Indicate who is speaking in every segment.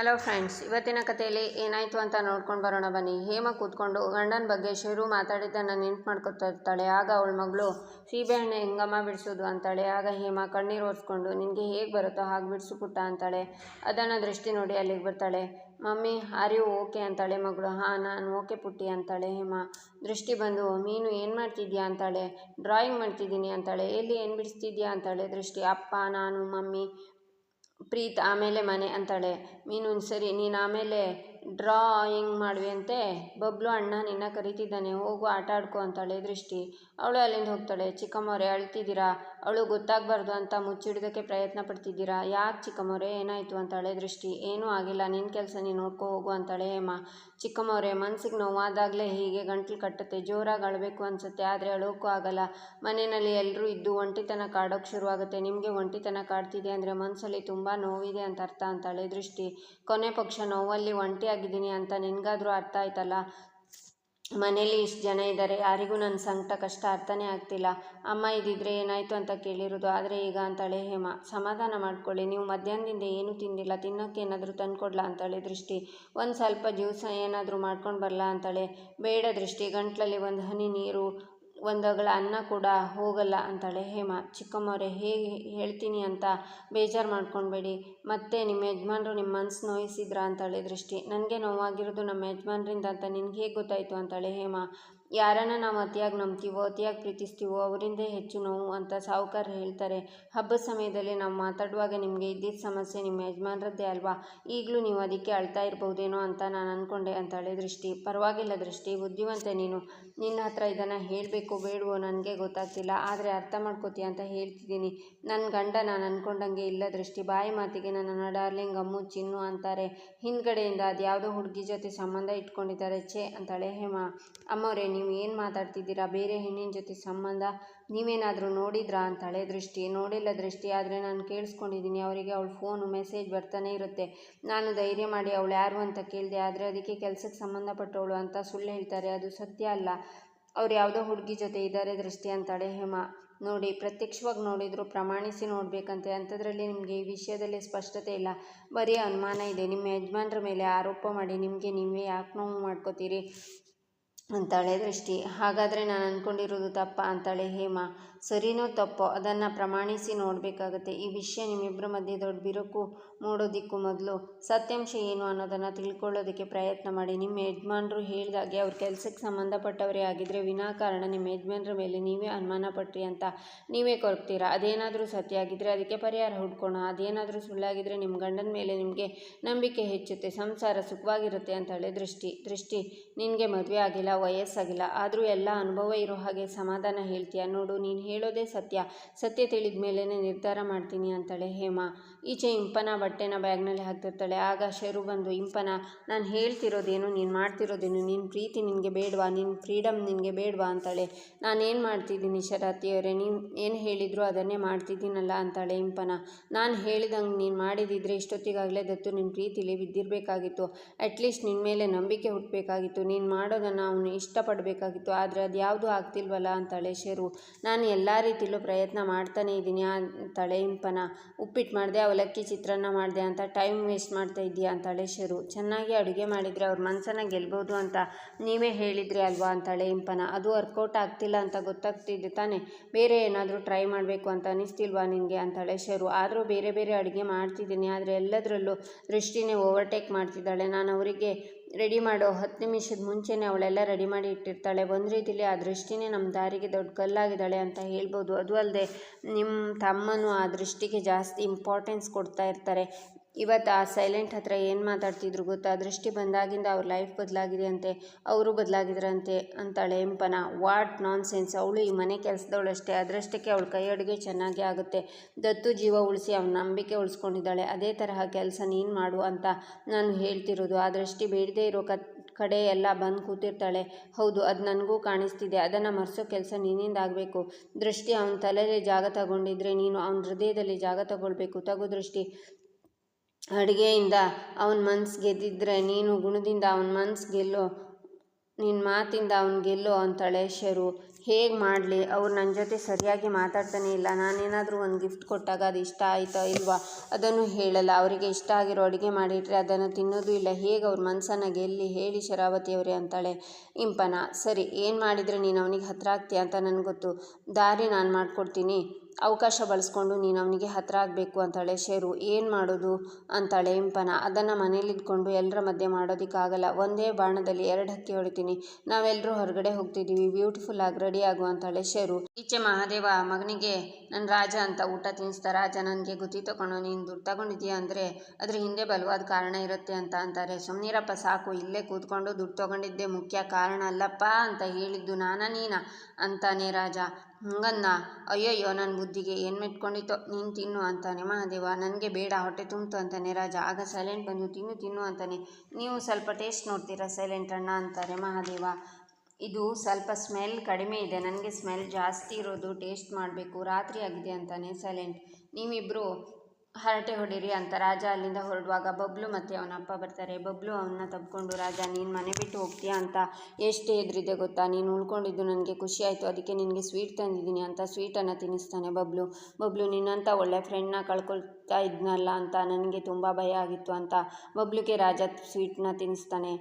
Speaker 1: Hello friends ಇವತ್ತಿನ ಕಥೆಯಲ್ಲಿ ಏನಾಯಿತು ಅಂತ ನೋಡ್ಕೊಂಡು ಬರೋಣ ಬನ್ನಿ. ಹೇಮ ಕೂತ್ಕೊಂಡು ಗಂಡನ ಬಗ್ಗೆ ಶಿರು ಮಾತಾಡಿದ್ದನ್ನು ನೆನ್ಪು ಮಾಡ್ಕೊತಾ ಇರ್ತಾಳೆ. ಆಗ ಅವಳ ಮಗಳು ಸೀಬೆಹಣ್ಣೆ ಹೆಂಗಮ್ಮ ಬಿಡಿಸೋದು? ಅಂತಾಳೆ. ಆಗ ಹೇಮ ಕಣ್ಣೀರು ಒರೆಸ್ಕೊಂಡು, ನಿನಗೆ ಹೇಗೆ ಬರುತ್ತೋ ಹಾಗೆ ಬಿಡಿಸು ಪುಟ್ಟ ಅಂತಾಳೆ. ಅದನ್ನು ದೃಷ್ಟಿ ನೋಡಿ ಅಲ್ಲಿಗೆ ಬರ್ತಾಳೆ. ಮಮ್ಮಿ ಆರ್ ಓಕೆ ಅಂತಾಳೆ ಮಗಳು. ಹಾಂ, ನಾನು ಓಕೆ ಪುಟ್ಟಿ ಅಂತಾಳೆ ಹೇಮ. ದೃಷ್ಟಿ ಬಂದು, ಮೀನು ಏನು ಮಾಡ್ತಿದ್ಯಾ? ಅಂತಾಳೆ. ಡ್ರಾಯಿಂಗ್ ಮಾಡ್ತಿದ್ದೀನಿ ಅಂತಾಳೆ. ಎಲ್ಲಿ ಏನು ಬಿಡಿಸ್ತಿದ್ಯಾ? ಅಂತಾಳೆ ದೃಷ್ಟಿ. ಅಪ್ಪ, ನಾನು, ಮಮ್ಮಿ ಪ್ರೀತ್ ಆಮೇಲೆ ಮನೆ ಅಂತಾಳೆ ಮೀನು ಸರಿ ನೀನು ಆಮೇಲೆ ಡ್ರಾಯಿಂಗ್ ಮಾಡುವೆಂತೆ ಬಬ್ಲು ಅಣ್ಣ ನಿನ್ನ ಕರಿತಿದ್ದಾನೆ, ಹೋಗು ಆಟ ಆಡ್ಕೊ ಅಂತಾಳೆ ದೃಷ್ಟಿ. ಅವಳು ಅಲ್ಲಿಂದ ಹೋಗ್ತಾಳೆ. ಚಿಕ್ಕಮ್ಮವ್ರೆ, ಅಳ್ತಿದ್ದೀರಾ? ಅವಳು ಗೊತ್ತಾಗಬಾರ್ದು ಅಂತ ಮುಚ್ಚಿಡೋದಕ್ಕೆ ಪ್ರಯತ್ನ ಪಡ್ತಿದ್ದೀರಾ? ಯಾಕೆ ಚಿಕ್ಕಮ್ಮವ್ರೆ? ಏನಾಯಿತು ಅಂತಾಳೆ ದೃಷ್ಟಿ. ಏನೂ ಆಗಿಲ್ಲ. ನಿನ್ನ ಕೆಲಸ ನೀನು ನೋಡ್ಕೊ, ಹೋಗು ಅಂತಾಳೆ ಹೇಮ. ಚಿಕ್ಕಮ್ಮವ್ರೆ, ಮನ್ಸಿಗೆ ನೋವಾದಾಗಲೇ ಹೀಗೆ ಗಂಟ್ಲು ಕಟ್ಟುತ್ತೆ. ಜೋರಾಗಿ ಅಳಬೇಕು ಅನಿಸುತ್ತೆ, ಆದರೆ ಅಳೋಕ್ಕೂ ಆಗಲ್ಲ. ಮನೆಯಲ್ಲಿ ಎಲ್ಲರೂ ಇದ್ದು ಒಂಟಿತನ ಕಾಡೋಕೆ ಶುರುವಾಗುತ್ತೆ. ನಿಮಗೆ ಒಂಟಿತನ ಕಾಡ್ತಿದೆ ಅಂದರೆ ಮನಸ್ಸಲ್ಲಿ ತುಂಬ ನೋವಿದೆ ಅಂತ ಅರ್ಥ ಅಂತಾಳೆ ದೃಷ್ಟಿ. ಕೊನೆ ಪಕ್ಷ ನೋವಲ್ಲಿ ಒಂಟಿಯಾಗಿದ್ದೀನಿ ಅಂತ ನಿನಗಾದರೂ ಅರ್ಥ ಆಯ್ತಲ್ಲ? ಮನೇಲಿ ಇಷ್ಟು ಜನ ಇದ್ದಾರೆ ಯಾರಿಗೂ ನನ್ನ ಸಂಕಟ ಕಷ್ಟ ಅರ್ಥನೇ ಆಗ್ತಿಲ್ಲ. ಅಮ್ಮ ಇದ್ದಿದ್ರೆ ಏನಾಯಿತು ಅಂತ ಕೇಳಿರೋದು, ಆದರೆ ಈಗ ಅಂತಾಳೆ ಹೇಮ. ಸಮಾಧಾನ ಮಾಡ್ಕೊಳ್ಳಿ, ನೀವು ಮಧ್ಯಾಹ್ನದಿಂದ ಏನೂ ತಿಂದಿಲ್ಲ ತಿನ್ನೋಕ್ಕೆ ಏನಾದರೂ ತಂದುಕೊಡ್ಲಾ ಅಂತಾಳೆ ದೃಷ್ಟಿ. ಒಂದು ಸ್ವಲ್ಪ ಜ್ಯೂಸ್ ಏನಾದರೂ ಮಾಡ್ಕೊಂಡು ಬರಲಾ ಅಂತಾಳೆ. ಬೇಡ ದೃಷ್ಟಿ, ಗಂಟ್ಲಲ್ಲಿ ಒಂದು ಹನಿ ನೀರು ಒಂದು ಅಗಳ ಅನ್ನ ಕೂಡ ಹೋಗಲ್ಲ ಅಂತಾಳೆ ಹೇಮ. ಚಿಕ್ಕಮ್ಮವ್ರೆ, ಹೇಗೆ ಹೇಳ್ತೀನಿ ಅಂತ ಬೇಜಾರು ಮಾಡ್ಕೊಳ್ಬೇಡಿ ಮತ್ತೆ ನಿಮ್ಮ ಯಜಮಾನ್ರು ನಿಮ್ಮ ಮನ್ಸು ನೋಯಿಸಿದ್ರಾ ಅಂತಾಳೆ ದೃಷ್ಟಿ. ನನಗೆ ನೋವಾಗಿರೋದು ನಮ್ಮ ಯಜಮಾನ್ರಿಂದ ಅಂತ ನಿನಗೆ ಹೇಗೆ ಗೊತ್ತಾಯಿತು ಅಂತಾಳೆ ಹೇಮ. ಯಾರನ್ನ ನಾವು ಅತಿಯಾಗಿ ನಂಬ್ತೀವೋ, ಅತಿಯಾಗಿ ಪ್ರೀತಿಸ್ತೀವೋ, ಅವರಿಂದ ಹೆಚ್ಚು ನೋವು ಅಂತ ಸಾಹುಕಾರ ಹೇಳ್ತಾರೆ. ಹಬ್ಬದ ಸಮಯದಲ್ಲಿ ನಾವು ಮಾತಾಡುವಾಗ ನಿಮಗೆ ಇದ್ದಿದ್ದ ಸಮಸ್ಯೆ ನಿಮ್ಮ ಯಜಮಾನ್ರದ್ದೇ ಅಲ್ವಾ? ಈಗಲೂ ನೀವು ಅದಕ್ಕೆ ಅಳ್ತಾ ಇರ್ಬೋದೇನೋ ಅಂತ ನಾನು ಅಂದ್ಕೊಂಡೆ ಅಂತಾಳೆ ದೃಷ್ಟಿ. ಪರವಾಗಿಲ್ಲ ದೃಷ್ಟಿ, ಬುದ್ಧಿವಂತೆ ನೀನು. ನಿನ್ನ ಹತ್ರ ಇದನ್ನು ಹೇಳಬೇಕು ಬೇಡವೋ ನನಗೆ ಗೊತ್ತಾಗ್ತಿಲ್ಲ. ಆದರೆ ಅರ್ಥ ಮಾಡ್ಕೋತೀಯ ಅಂತ ಹೇಳ್ತಿದ್ದೀನಿ. ನನ್ನ ಗಂಡ ನಾನು ಅಂದ್ಕೊಂಡಂಗೆ ಇಲ್ಲ ದೃಷ್ಟಿ. ಬಾಯಿ ಮಾತಿಗೆ ನನ್ನ ಡಾರ್ಲಿಂಗ್ ಅಮ್ಮು ಚಿನ್ನು ಅಂತಾರೆ. ಹಿಂದ್ಗಡೆಯಿಂದ ಅದು ಯಾವುದೋ ಹುಡುಗಿ ಜೊತೆ ಸಂಬಂಧ ಇಟ್ಕೊಂಡಿದ್ದಾರೆ. ಛೇ, ಅಂತಾಳೆ ಹೇಮಾ. ಅಮ್ಮವ್ರೆ ನೀವು ಏನು ಮಾತಾಡ್ತಿದ್ದೀರಾ? ಬೇರೆ ಹೆಣ್ಣಿನ ಜೊತೆ ಸಂಬಂಧ ನೀವೇನಾದರೂ ನೋಡಿದ್ರಾ ಅಂತಾಳೆ ದೃಷ್ಟಿ? ನೋಡಿಲ್ಲ ದೃಷ್ಟಿ, ಆದರೆ ನಾನು ಕೇಳಿಸ್ಕೊಂಡಿದ್ದೀನಿ ಅವರಿಗೆ ಅವಳು ಫೋನು ಮೆಸೇಜ್ ಬರ್ತಾನೆ ಇರುತ್ತೆ. ನಾನು ಧೈರ್ಯ ಮಾಡಿ ಅವಳು ಯಾರು ಅಂತ ಕೇಳಿದೆ, ಆದರೆ ಅದಕ್ಕೆ ಕೆಲಸಕ್ಕೆ ಸಂಬಂಧಪಟ್ಟವಳು ಅಂತ ಸುಳ್ಳು ಹೇಳ್ತಾರೆ. ಅದು ಸತ್ಯ ಅಲ್ಲ. ಅವ್ರು ಯಾವುದೋ ಹುಡುಗಿ ಜೊತೆ ಇದ್ದಾರೆ ದೃಷ್ಟಿ ಅಂತಾಳೆ ಹೇಮ. ನೋಡಿ, ಪ್ರತ್ಯಕ್ಷವಾಗಿ ನೋಡಿದ್ರು ಪ್ರಮಾಣಿಸಿ ನೋಡಬೇಕಂತೆ. ಅಂಥದ್ರಲ್ಲಿ ನಿಮಗೆ ಈ ವಿಷಯದಲ್ಲಿ ಸ್ಪಷ್ಟತೆ ಇಲ್ಲ. ಬರೀ ಅನುಮಾನ ಇದೆ. ನಿಮ್ಮ ಯಜಮಾನ್ರ ಮೇಲೆ ಆರೋಪ ಮಾಡಿ ನಿಮಗೆ ನೀವೇ ಯಾಕೆ ನೋವು ಮಾಡ್ಕೋತೀರಿ? ಅಂತಾಳೆ ದೃಷ್ಟಿ. ಹಾಗಾದರೆ ನಾನು ಅಂದ್ಕೊಂಡಿರೋದು ತಪ್ಪ ಅಂತಾಳೆ ಹೇಮ. ಸರಿನೋ ತಪ್ಪೋ? ಅದನ್ನು ಪ್ರಮಾಣಿಸಿ ನೋಡಬೇಕಾಗತ್ತೆ. ಈ ವಿಷಯ ನಿಮ್ಮಿಬ್ಬರ ಮಧ್ಯೆ ದೊಡ್ಡ ಬಿರುಕು ಮೂಡೋದಿಕ್ಕೂ ಮೊದಲು. ಸತ್ಯಾಂಶ ಏನು ಅನ್ನೋದನ್ನು ತಿಳ್ಕೊಳ್ಳೋದಕ್ಕೆ ಪ್ರಯತ್ನ ಮಾಡಿ. ನಿಮ್ಮ ಯಜಮಾನರು ಹೇಳಿದಾಗೆ ಅವ್ರ ಕೆಲಸಕ್ಕೆ ಸಂಬಂಧಪಟ್ಟವರೇ ಆಗಿದ್ದರೆ ವಿನಾಕಾರಣ ನಿಮ್ಮ ಯಜಮಾನ್ರ ಮೇಲೆ ನೀವೇ ಅನುಮಾನ ಪಟ್ರಿ ಅಂತ ನೀವೇ ಕೊರಗ್ತೀರಾ ಅದೇನಾದರೂ ಸತ್ಯ ಆಗಿದ್ದರೆ ಅದಕ್ಕೆ ಪರಿಹಾರ ಹುಡ್ಕೋಣ. ಅದೇನಾದರೂ ಸುಳ್ಳಾಗಿದ್ದರೆ ನಿಮ್ಮ ಗಂಡನ ಮೇಲೆ ನಿಮಗೆ ನಂಬಿಕೆ ಹೆಚ್ಚುತ್ತೆ. ಸಂಸಾರ ಸುಖವಾಗಿರುತ್ತೆ ಅಂತಾಳೆ ದೃಷ್ಟಿ. ದೃಷ್ಟಿ. ನಿನಗೆ ಮದುವೆ ಆಗಿಲ್ಲ, ವಯಸ್ಸಾಗಿಲ್ಲ, ಆದರೂ ಎಲ್ಲ ಅನುಭವ ಇರೋ ಹಾಗೆ ಸಮಾಧಾನ ಹೇಳ್ತೀಯ? ನೋಡು, ನೀನು ಹೇಳೋದೇ ಸತ್ಯ. ಸತ್ಯ ತಿಳಿದ ಮೇಲೇ ನಿರ್ಧಾರ ಮಾಡ್ತೀನಿ ಅಂತಾಳೆ ಹೇಮ. ಈಚೆ ಇಂಪನ ಬಟ್ಟೆನ ಬ್ಯಾಗ್ನಲ್ಲಿ ಹಾಕ್ತಿರ್ತಾಳೆ. ಆಗ ಶರು ಬಂದು, ಇಂಪನ, ನಾನು ಹೇಳ್ತಿರೋದೇನು, ನೀನು ಮಾಡ್ತಿರೋದೇನು ನಿನ್ನ ಪ್ರೀತಿ ನಿನಗೆ ಬೇಡವಾ ನಿನ್ನ ಫ್ರೀಡಮ್ ನಿನಗೆ ಬೇಡವಾ? ಅಂತಾಳೆ. ನಾನೇನು ಮಾಡ್ತಿದ್ದೀನಿ ಶರಾತಿಯವರೇ, ನೀನು ಏನು ಹೇಳಿದ್ರು ಅದನ್ನೇ ಮಾಡ್ತಿದ್ದೀನಲ್ಲ, ಅಂತಾಳೆ ಇಂಪನ. ನಾನು ಹೇಳಿದಂಗೆ ನೀನು ಮಾಡಿದಿದ್ರೆ ಇಷ್ಟೊತ್ತಿಗಾಗಲೇ ದತ್ತು ನಿನ್ನ ಪ್ರೀತಿಲಿ ಬಿದ್ದಿರಬೇಕಾಗಿತ್ತು. ಅಟ್ಲೀಸ್ಟ್ ನಿನ್ನ ಮೇಲೆ ನಂಬಿಕೆ ಹುಟ್ಟಬೇಕಾಗಿತ್ತು ನೀನು ಮಾಡೋದನ್ನು ಅವನು ಇಷ್ಟಪಡಬೇಕಾಗಿತ್ತು. ಆದರೆ ಅದು ಯಾವುದೂ ಆಗ್ತಿಲ್ವಲ್ಲ, ಅಂತಾಳೆ ಶರು. ನಾನು ಎಲ್ಲ ರೀತಿಲೂ ಪ್ರಯತ್ನ ಮಾಡ್ತಾನೇ ಇದ್ದೀನಿ, ಅಂತಾಳೆ ಇಂಪನ. ಉಪ್ಪಿಟ್ಟು ಮಾಡಿದೆ ಅವಲಕ್ಕಿ ಚಿತ್ರಾನ್ನ ಮಾಡಿದೆ ಅಂತ ಟೈಮ್ ವೇಸ್ಟ್ ಮಾಡ್ತಾ ಇದ್ದೀಯಾ ಅಂತಾಳೆ ಶರು. ಚೆನ್ನಾಗಿ ಅಡುಗೆ ಮಾಡಿದರೆ ಅವ್ರ ಮನಸ್ಸನ್ನು ಗೆಲ್ಬೋದು ಅಂತ ನೀವೇ ಹೇಳಿದ್ರಿ ಅಲ್ವಾ ಅಂತಾಳೆ ಇಂಪನ. ಅದು ವರ್ಕೌಟ್ ಆಗ್ತಿಲ್ಲ ಅಂತ ಗೊತ್ತಾಗ್ತಿದ್ದೆ ತಾನೇ. ಬೇರೆ ಏನಾದರೂ ಟ್ರೈ ಮಾಡಬೇಕು ಅಂತ ಅನಿಸ್ತಿಲ್ವಾ ನಿನಗೆ ಅಂತಾಳೆ ಶರು. ಆದರೂ ಬೇರೆ ಬೇರೆ ಅಡುಗೆ ಮಾಡ್ತಿದ್ದೀನಿ, ಆದರೆ ಎಲ್ಲದರಲ್ಲೂ ದೃಷ್ಟಿನೇ ಓವರ್ಟೇಕ್ ಮಾಡ್ತಿದ್ದಾಳೆ. ನಾನು ಅವರಿಗೆ ರೆಡಿ ಮಾಡೋ ಹತ್ತು ನಿಮಿಷದ ಮುಂಚೆನೇ ಅವಳೆಲ್ಲ ರೆಡಿ ಮಾಡಿ ಇಟ್ಟಿರ್ತಾಳೆ. ಒಂದು ರೀತಿಲಿ ಆ ದೃಷ್ಟಿನೇ ನಮ್ಮ ದಾರಿಗೆ ದೊಡ್ಡ ಕಲ್ಲಾಗಿದ್ದಾಳೆ ಅಂತ ಹೇಳ್ಬೋದು. ಅದು ಅಲ್ಲದೆ ನಿಮ್ಮ ತಮ್ಮನು ಆ ದೃಷ್ಟಿಗೆ ಜಾಸ್ತಿ ಇಂಪಾರ್ಟೆನ್ಸ್ ಕೊಡ್ತಾ ಇರ್ತಾರೆ. ಇವತ್ತು ಆ ಸೈಲೆಂಟ್ ಹತ್ರ ಏನು ಮಾತಾಡ್ತಿದ್ರು ಗೊತ್ತಾ? ದೃಷ್ಟಿ ಬಂದಾಗಿಂದ ಅವ್ರ ಲೈಫ್ ಬದಲಾಗಿದೆ ಅಂತೆ ಅವರು ಬದಲಾಗಿದ್ರಂತೆ ಅಂತಾಳೆ ಎಂಪನ ವಾಟ್ ನಾನ್ ಸೆನ್ಸ್ ಅವಳು ಈ ಮನೆ ಕೆಲಸದವಳಷ್ಟೇ ಅದರಷ್ಟಕ್ಕೆ ಅವಳು ಕೈ ಅಡುಗೆ ಚೆನ್ನಾಗೇ ಆಗುತ್ತೆ. ದತ್ತು ಜೀವ ಉಳಿಸಿ ಅವನ ನಂಬಿಕೆ ಉಳಿಸ್ಕೊಂಡಿದ್ದಾಳೆ. ಅದೇ ತರಹ ಕೆಲಸ ನೀನು ಮಾಡು ಅಂತ ನಾನು ಹೇಳ್ತಿರೋದು. ಆ ದೃಷ್ಟಿ ಬೇಡದೇ ಇರೋ ಕತ್, ಕಡೆ ಎಲ್ಲ ಬಂದು ಕೂತಿರ್ತಾಳೆ. ಹೌದು, ಅದು ನನಗೂ ಕಾಣಿಸ್ತಿದೆ. ಅದನ್ನು ಮರೆಸೋ ಕೆಲಸ ನಿನ್ನಿಂದ ಆಗಬೇಕು. ದೃಷ್ಟಿ ಅವನ ತಲೆಯಲ್ಲಿ ಜಾಗ ತಗೊಂಡಿದ್ರೆ ನೀನು ಅವನ ಹೃದಯದಲ್ಲಿ ಜಾಗ ತಗೊಳ್ಬೇಕು. ತಗೋ ದೃಷ್ಟಿ. ಅಡುಗೆಯಿಂದ ಅವನ ಮನ್ಸು ಗೆದ್ದಿದ್ರೆ ನೀನು ಗುಣದಿಂದ ಅವನ ಮನ್ಸು ಗೆಲ್ಲೋ ನಿನ್ನ ಮಾತಿಂದ ಅವನು ಗೆಲ್ಲೋ ಅಂತಾಳೆ ಶರು. ಹೇಗೆ ಮಾಡಲಿ? ಅವ್ರು ನನ್ನ ಜೊತೆ ಸರಿಯಾಗಿ ಮಾತಾಡ್ತಾನೆ ಇಲ್ಲ. ನಾನೇನಾದರೂ ಒಂದು ಗಿಫ್ಟ್ ಕೊಟ್ಟಾಗ ಅದು ಇಷ್ಟ ಆಯಿತಾ ಇಲ್ವಾ? ಅದನ್ನು ಹೇಳಲ್ಲ. ಅವರಿಗೆ ಇಷ್ಟ ಆಗಿರೋ ಅಡುಗೆ ಮಾಡಿಟ್ರೆ ಅದನ್ನು ತಿನ್ನೋದು ಇಲ್ಲ. ಹೇಗೆ ಅವ್ರ ಮನಸ್ಸನ್ನು ಗೆಲ್ಲಿ ಹೇಳಿ ಶರಾವತಿ ಅವರೇ ಅಂತಾಳೆ ಇಂಪನ. ಸರಿ, ಏನು ಮಾಡಿದರೆ ನೀನು ಅವನಿಗೆ ಹತ್ರ ಆಗ್ತೀಯ ಅಂತ ನನಗೆ ಗೊತ್ತು. ದಾರಿ ನಾನು ಮಾಡಿಕೊಡ್ತೀನಿ. ಅವಕಾಶ ಬಳಸ್ಕೊಂಡು ನೀನು ಅವನಿಗೆ ಹತ್ರ ಆಗಬೇಕು ಅಂತಾಳೆ. ಶೇರು, ಏನು ಮಾಡೋದು? ಅಂತಾಳೆ ಇಂಪನ. ಅದನ್ನು ಮನೇಲಿದ್ಕೊಂಡು ಎಲ್ಲರ ಮಧ್ಯೆ ಮಾಡೋದಕ್ಕಾಗಲ್ಲ ಒಂದೇ ಬಾಣದಲ್ಲಿ ಎರಡು ಹಕ್ಕಿ ಹೊಡಿತೀನಿ. ನಾವೆಲ್ಲರೂ ಹೊರಗಡೆ ಹೋಗ್ತಿದ್ದೀವಿ ಬ್ಯೂಟಿಫುಲ್ ಆಗಿ ರೆಡಿ ಆಗು ಅಂತಾಳೆ ಶೇರು. ಈಚೆ ಮಹಾದೇವ, ಮಗನಿಗೆ ನನ್ನ ರಾಜ ಅಂತ ಊಟ ತಿನ್ನಿಸ್ತಾ, ರಾಜ ನನಗೆ ಗುತ್ತಿ ತಗೊಂಡು ನೀನು ದುಡ್ಡು ತಗೊಂಡಿದ್ದೀಯ ಅಂದರೆ ಅದ್ರ ಹಿಂದೆ ಬಲವಾದ ಕಾರಣ ಇರುತ್ತೆ ಅಂತ ಅಂತಾರೆ. ಸುಮ್ಮನಿರಪ್ಪ ಸಾಕು. ಇಲ್ಲೇ ಕೂತ್ಕೊಂಡು ದುಡ್ಡು ತಗೊಂಡಿದ್ದೆ ಮುಖ್ಯ ಕಾರಣ ಅಲ್ಲಪ್ಪ ಅಂತ ಹೇಳಿದ್ದು ನಾನಾ ನೀನಾ? ಅಂತಾನೆ ರಾಜ. ಹಂಗನ್ನ, ಅಯ್ಯಯ್ಯೋ ನನ್ನ ಬುದ್ಧಿಗೆ ಏನು ಮೆಟ್ಕೊಂಡಿತೋ ನೀನು ತಿನ್ನು ಅಂತಾನೆ. ಮಹಾದೇವ, ನನಗೆ ಬೇಡ, ಹೊಟ್ಟೆ ತುಂಬಿತು ಅಂತಾನೆ ರಾಜ. ಆಗ ಸೈಲೆಂಟ್ ಬಂದು, ತಿನ್ನು ತಿನ್ನು ಅಂತಾನೆ. ನೀವು ಸ್ವಲ್ಪ ಟೇಸ್ಟ್ ನೋಡ್ತೀರಾ ಸೈಲೆಂಟ್ ಅಣ್ಣ ಅಂತಾರೆ ಮಹಾದೇವ. ಇದು ಸ್ವಲ್ಪ ಸ್ಮೆಲ್ ಕಡಿಮೆ ಇದೆ. ನನಗೆ ಸ್ಮೆಲ್ ಜಾಸ್ತಿ ಇರೋದು ಟೇಸ್ಟ್ ಮಾಡಬೇಕು, ರಾತ್ರಿ ಆಗಿದೆ ಅಂತಾನೆ ಸೈಲೆಂಟ್ ನೀವಿಬ್ಬರು ಹರಟೆ ಹೊಡೀರಿ ಅಂತ ರಾಜ ಅಲ್ಲಿಂದ ಹೊರಡುವಾಗ ಬಬ್ಲು ಮತ್ತು ಅವನ ಅಪ್ಪ ಬರ್ತಾರೆ. ಬಬ್ಲು, ಅವನ್ನ ತಬ್ಕೊಂಡು ರಾಜ, ನೀನು ಮನೆ ಬಿಟ್ಟು ಹೋಗ್ತೀಯಾ ಅಂತ ಎಷ್ಟು ಎದುರಿದೆ ಗೊತ್ತಾ? ನೀನು ಉಳ್ಕೊಂಡಿದ್ದು ನನಗೆ ಖುಷಿ ಆಯಿತು, ಅದಕ್ಕೆ ನಿನಗೆ ಸ್ವೀಟ್ ತಂದಿದ್ದೀನಿ ಅಂತ ಸ್ವೀಟನ್ನು ತಿನ್ನಿಸ್ತಾನೆ ಬಬ್ಲು. ಬಬ್ಲು ನಿನ್ನಂಥ ಒಳ್ಳೆ ಫ್ರೆಂಡ್ನ ಕಳ್ಕೊಳ್ತಾ ಇದ್ನಲ್ಲ ಅಂತ ನನಗೆ ತುಂಬ ಭಯ ಆಗಿತ್ತು ಅಂತ ಬಬ್ಲುಗೆ ರಾಜ ಸ್ವೀಟ್ನ ತಿನ್ನಿಸ್ತಾನೆ.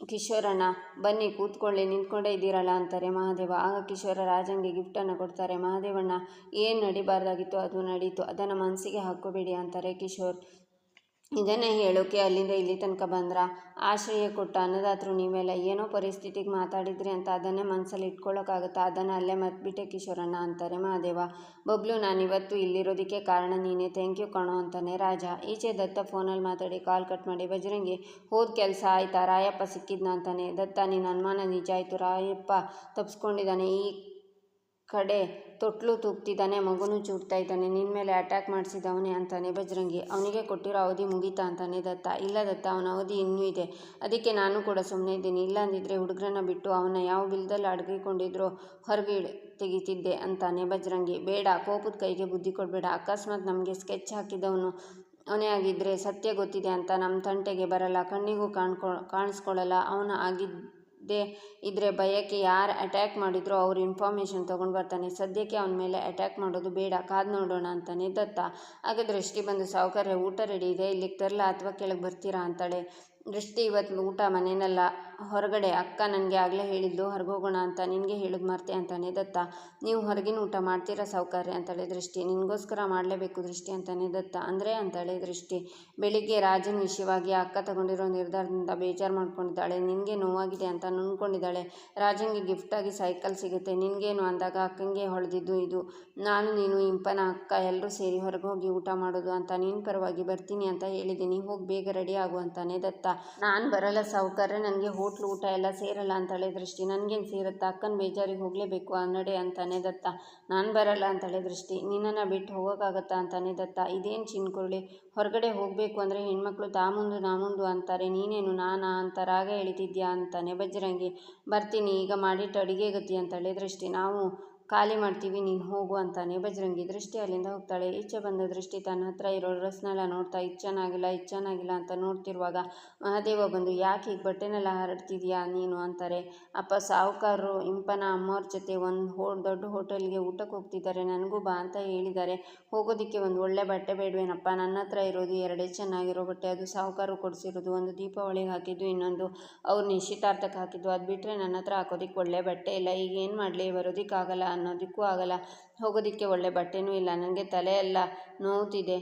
Speaker 1: ಕಿಶೋರಣ್ಣ, ಬನ್ನಿ ಕೂತ್ಕೊಳ್ಳಿ, ನಿಂತ್ಕೊಂಡೇ ಇದ್ದೀರಲ್ಲ ಅಂತಾರೆ ಮಹಾದೇವ. ಆಗ ಕಿಶೋರ ರಾಜಂಗೆ ಗಿಫ್ಟನ್ನು ಕೊಡ್ತಾರೆ. ಮಹಾದೇವಣ್ಣ, ಏನು ನಡಿಬಾರ್ದಾಗಿತ್ತು? ಅದು ನಡೀತು. ಅದನ್ನು ಮನಸ್ಸಿಗೆ ಹಾಕ್ಕೋಬೇಡಿ ಅಂತಾರೆ ಕಿಶೋರ್. ಇದನ್ನೇ ಹೇಳೋಕೆ ಅಲ್ಲಿಂದ ಇಲ್ಲಿ ತನಕ ಬಂದ್ರ? ಆಶ್ರಯ ಕೊಟ್ಟ ಅನ್ನದಾತರು ನೀವೆಲ್ಲ ಏನೋ ಪರಿಸ್ಥಿತಿಗೆ ಮಾತಾಡಿದ್ರಿ ಅಂತ ಅದನ್ನೇ ಮನಸ್ಸಲ್ಲಿ ಇಟ್ಕೊಳ್ಳೋಕ್ಕಾಗುತ್ತಾ ಅದನ್ನು ಅಲ್ಲೇ ಮತ್ಬಿಟ್ಟೆ ಕಿಶೋರಣ್ಣ ಅಂತಾರೆ ಮಹಾದೇವ. ಬಬ್ಲು, ನಾನಿವತ್ತು ಇಲ್ಲಿರೋದಕ್ಕೆ ಕಾರಣ ನೀನೇ. ಥ್ಯಾಂಕ್ ಯು ಕಣೋ ಅಂತಾನೆ ರಾಜ. ಈಚೆ ದತ್ತ ಫೋನಲ್ಲಿ ಮಾತಾಡಿ ಕಾಲ್ ಕಟ್ ಮಾಡಿ, ಬಜರಂಗಿ, ಹೋದ ಕೆಲಸ ಆಯ್ತಾ? ರಾಯಪ್ಪ ಸಿಕ್ಕಿದ್ನ ಅಂತಾನೆ. ದತ್ತ, ನಿನ್ನ ಅನುಮಾನ ನಿಜ ಆಯಿತು. ರಾಯಪ್ಪ ತಪ್ಪಿಸ್ಕೊಂಡಿದ್ದಾನೆ ಈ ಕಡೆ ತೊಟ್ಲು ತೂಗ್ತಿದ್ದಾನೆ, ಮಗುನೂ ಚೂಡ್ತಾ ಇದ್ದಾನೆ ನಿನ್ನ ಮೇಲೆ ಅಟ್ಯಾಕ್ ಮಾಡಿಸಿದವನೇ ಅಂತಾನೆ ಬಜರಂಗಿ ಅವನಿಗೆ ಕೊಟ್ಟಿರೋ ಅವಧಿ ಮುಗೀತಾ ಅಂತಾನೆ ದತ್ತ. ಇಲ್ಲ ದತ್ತ, ಅವನ ಅವಧಿ ಇನ್ನೂ ಇದೆ. ಅದಕ್ಕೆ ನಾನು ಕೂಡ ಸುಮ್ಮನೆ ಇದ್ದೀನಿ. ಇಲ್ಲ ಅಂದಿದ್ರೆ ಹುಡುಗರನ್ನ ಬಿಟ್ಟು ಅವನ ಯಾವ ಬಿಲ್ದಲ್ಲಿ ಅಡಗಿಕೊಂಡಿದ್ರೋ ಹೊರಗೆ ತೆಗಿತಿದ್ದೆ ಅಂತಾನೆ ಬಜರಂಗಿ ಬೇಡ, ಕೋಪದ ಕೈಗೆ ಬುದ್ಧಿ ಕೊಡಬೇಡ. ಅಕಸ್ಮಾತ್ ನಮಗೆ ಸ್ಕೆಚ್ ಹಾಕಿದವನು ಅವನೇ ಆಗಿದ್ದರೆ ಸತ್ಯ ಗೊತ್ತಿದೆ ಅಂತ ನಮ್ಮ ತಂಟೆಗೆ ಬರಲ್ಲ. ಕಣ್ಣಿಗೂ ಕಾಣ್ಕೊ ಕಾಣಿಸ್ಕೊಳ್ಳಲ್ಲ ಅವನ ಆಗಿದ್ದೇ ಇದ್ರೆ ಭಯಕ್ಕೆ ಯಾರು ಅಟ್ಯಾಕ್ ಮಾಡಿದ್ರು ಅವ್ರ ಇನ್ಫಾರ್ಮೇಷನ್ ತೊಗೊಂಡು ಬರ್ತಾನೆ. ಸದ್ಯಕ್ಕೆ ಅವನ ಮೇಲೆ ಅಟ್ಯಾಕ್ ಮಾಡೋದು ಬೇಡ. ಕಾದು ನೋಡೋಣ ಅಂತಾನೆ ದತ್ತ. ಆಗ ದೃಷ್ಟಿ ಬಂದು ಸಾವುಕಾರ್ಯ ಊಟ ರೆಡಿ ಇದೆ. ಇಲ್ಲಿಗೆ ತರಲಾ ಅಥವಾ ಕೆಳಗೆ ಬರ್ತೀರಾ ಅಂತಾಳೆ. ದೃಷ್ಟಿ ಇವತ್ತು ಊಟ ಮನೆಯಲ್ಲ ಹೊರಗಡೆ ಅಕ್ಕ ನನಗೆ ಆಗಲೇ ಹೇಳಿದ್ದು, ಹೊರಗೆ ಹೋಗೋಣ ಅಂತ. ನಿನಗೆ ಹೇಳಿದ್ ಮರ್ತೆ ಅಂತಾನೆ. ದತ್ತ, ನೀವು ಹೊರಗಿನ ಊಟ ಮಾಡ್ತೀರಾ ಸೌಕರ್ಯ ಅಂತಾಳೆ ದೃಷ್ಟಿ. ನಿನಗೋಸ್ಕರ ಮಾಡಲೇಬೇಕು ದೃಷ್ಟಿ ಅಂತಾನೆ ದತ್ತ. ಅಂದರೆ ಅಂತಾಳೆ ದೃಷ್ಟಿ. ಬೆಳಿಗ್ಗೆ ರಾಜನ ವಿಷಯವಾಗಿ ಅಕ್ಕ ತಗೊಂಡಿರೋ ನಿರ್ಧಾರದಿಂದ ಬೇಜಾರು ಮಾಡ್ಕೊಂಡಿದ್ದಾಳೆ. ನಿನಗೆ ನೋವಾಗಿದೆ ಅಂತ ನುಣ್ಕೊಂಡಿದ್ದಾಳೆ. ರಾಜಂಗೆ ಗಿಫ್ಟಾಗಿ ಸೈಕಲ್ ಸಿಗುತ್ತೆ. ನಿನಗೇನು ಅಂದಾಗ ಅಕ್ಕಂಗೆ ಹೊಳೆದಿದ್ದು ಇದು. ನಾನು, ನೀನು, ಇಂಪನ, ಅಕ್ಕ ಎಲ್ಲರೂ ಸೇರಿ ಹೊರಗೆ ಹೋಗಿ ಊಟ ಮಾಡೋದು ಅಂತ. ನೀನು ಪರವಾಗಿ ಬರ್ತೀನಿ ಅಂತ ಹೇಳಿದ್ದೀನಿ ಹೋಗಿ ಬೇಗ ರೆಡಿ ಆಗು ಅಂತಾನೆ ದತ್ತ. ನಾನು ಬರಲ್ಲ ಸಾವುಕಾರ್ರೆ, ನನಗೆ ಹೋಟ್ಲು ಊಟ ಎಲ್ಲ ಸೇರಲ್ಲ ಅಂತಾಳೆ ದೃಷ್ಟಿ. ನನಗೇನು ಸೇರುತ್ತಾ? ಅಕ್ಕನ ಬೇಜಾರಿಗೆ ಹೋಗಲೇಬೇಕು ನಡೆ ಅಂತಾನೆ ದತ್ತ ನಾನು ಬರಲ್ಲ ಅಂತಾಳೆ ದೃಷ್ಟಿ. ನಿನ್ನನ್ನು ಬಿಟ್ಟು ಹೋಗೋಕ್ಕಾಗತ್ತಾ ಅಂತಾನೆ ದತ್ತ ಇದೇನು ಚಿನ್ಕುರುಳಿ? ಹೊರಗಡೆ ಹೋಗಬೇಕು ಅಂದರೆ ಹೆಣ್ಮಕ್ಳು ತಾ ಮುಂದು ಅಂತಾರೆ. ನೀನೇನು ನಾನಾ ಅಂತ ರಾಗ ಎಳಿತಿದ್ಯಾ ಅಂತಾನೆ ಬಜರಂಗಿ. ಬರ್ತೀನಿ, ಈಗ ಮಾಡಿಟ್ಟು ಅಡುಗೆ ಗತಿ ಹೇಳಿ ದೃಷ್ಟಿ. ನಾವು ಖಾಲಿ ಮಾಡ್ತೀವಿ, ನೀನು ಹೋಗು ಅಂತಾನೆ ಬಜರಂಗಿ ದೃಷ್ಟಿ ಅಲ್ಲಿಂದ ಹೋಗ್ತಾಳೆ. ಈಚೆ ಬಂದ ದೃಷ್ಟಿ ತನ್ನ ಹತ್ರ ಇರೋ ಡ್ರೆಸ್ನೆಲ್ಲ ನೋಡ್ತಾ ಇದು ಚೆನ್ನಾಗಿಲ್ಲ ಇದು ಚೆನ್ನಾಗಿಲ್ಲ ಅಂತ ನೋಡ್ತಿರುವಾಗ ಮಹಾದೇವ ಬಂದು, ಯಾಕೆ ಈಗ ಬಟ್ಟೆನೆಲ್ಲ ಹರಡ್ತಿದ್ಯಾ ನೀನು? ಅಂತಾರೆ. ಅಪ್ಪ, ಸಾಹುಕಾರರು ಇಂಪನ ಅಮ್ಮವ್ರ ಜೊತೆ ಒಂದು ಹೋ, ದೊಡ್ಡ ಹೋಟೆಲ್ಗೆ ಊಟಕ್ಕೆ ಹೋಗ್ತಿದ್ದಾರೆ, ನನಗೂ ಬಾ ಅಂತ ಹೇಳಿದ್ದಾರೆ. ಹೋಗೋದಕ್ಕೆ ಒಂದು ಒಳ್ಳೆ ಬಟ್ಟೆ ಬೇಡವೇನಪ್ಪ? ನನ್ನ ಹತ್ರ ಇರೋದು ಎರಡೇ ಚೆನ್ನಾಗಿರೋ ಬಟ್ಟೆ, ಅದು ಸಾಹುಕಾರರು ಕೊಡಿಸಿರೋದು. ಒಂದು ದೀಪಾವಳಿಗೆ ಹಾಕಿದ್ದು ಇನ್ನೊಂದು. ಅವ್ರು ನಿಶ್ಚಿತಾರ್ಥಕ್ಕೆ ಹಾಕಿದ್ದು. ಅದು ಬಿಟ್ಟರೆ ನನ್ನ ಹತ್ರ ಹಾಕೋದಕ್ಕೆ ಒಳ್ಳೆ ಬಟ್ಟೆ ಇಲ್ಲ. ಈಗ ಏನು ಮಾಡಲಿ? ಬರೋದಕ್ಕಾಗಲ್ಲ. ಅನ್ನೋದಕ್ಕೂ ಆಗಲ್ಲ. ಹೋಗೋದಕ್ಕೆ ಒಳ್ಳೆ ಬಟ್ಟೆನೂ ಇಲ್ಲ. ನನಗೆ ತಲೆ ಎಲ್ಲ ನೋವ್ತಿದೆ.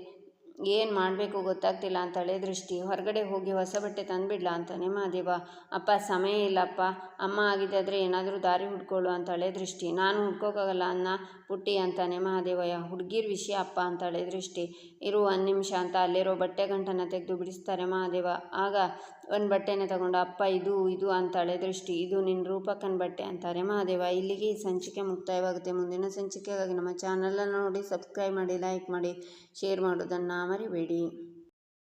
Speaker 1: ಏನು ಮಾಡಬೇಕು ಗೊತ್ತಾಗ್ತಿಲ್ಲ ಅಂತಳೆ ದೃಷ್ಟಿ. ಹೊರಗಡೆ ಹೋಗಿ ಹೊಸ ಬಟ್ಟೆ ತಂದುಬಿಡ್ಲ ಅಂತಾನೆ ಮಾದೇವ ಅಪ್ಪ, ಸಮಯ ಇಲ್ಲಪ್ಪ. ಅಮ್ಮ ಆಗಿದೆ ಏನಾದರೂ ದಾರಿ ಹುಡ್ಕೊಳ್ಳು ಅಂತಳೆ ದೃಷ್ಟಿ. ನಾನು ಹುಡ್ಕೋಕ್ಕಾಗಲ್ಲ ಅನ್ನ ಪುಟ್ಟಿ ಅಂತಾನೆ ಮಹಾದೇವಯ್ಯ ಹುಡುಗಿರ ವಿಷಯ ಅಪ್ಪ ಅಂತಳೆ ದೃಷ್ಟಿ. ಇರು ಒಂದು ನಿಮಿಷ ಅಂತ ಅಲ್ಲಿರೋ ಬಟ್ಟೆ ಗಂಟನ್ನು ತೆಗೆದು ಬಿಡಿಸ್ತಾರೆ ಮಹಾದೇವ. ಆಗ ಒಂದು ಬಟ್ಟೆನೇ ತಗೊಂಡು, ಅಪ್ಪ, ಇದು ಇದು ಅಂತಾಳೆ ದೃಷ್ಟಿ, ಇದು ನಿನ್ನ ರೂಪಕ್ಕನ ಬಟ್ಟೆ ಅಂತಾರೆ. ಮಹಾದೇವ, ಇಲ್ಲಿಗೆ ಈ ಸಂಚಿಕೆ ಮುಕ್ತಾಯವಾಗುತ್ತೆ. ಮುಂದಿನ ಸಂಚಿಕೆಗಾಗಿ ನಮ್ಮ ಚಾನಲನ್ನು ನೋಡಿ, ಸಬ್ಸ್ಕ್ರೈಬ್ ಮಾಡಿ, ಲೈಕ್ ಮಾಡಿ, ಶೇರ್ ಮಾಡೋದನ್ನು ಮರಿಬೇಡಿ.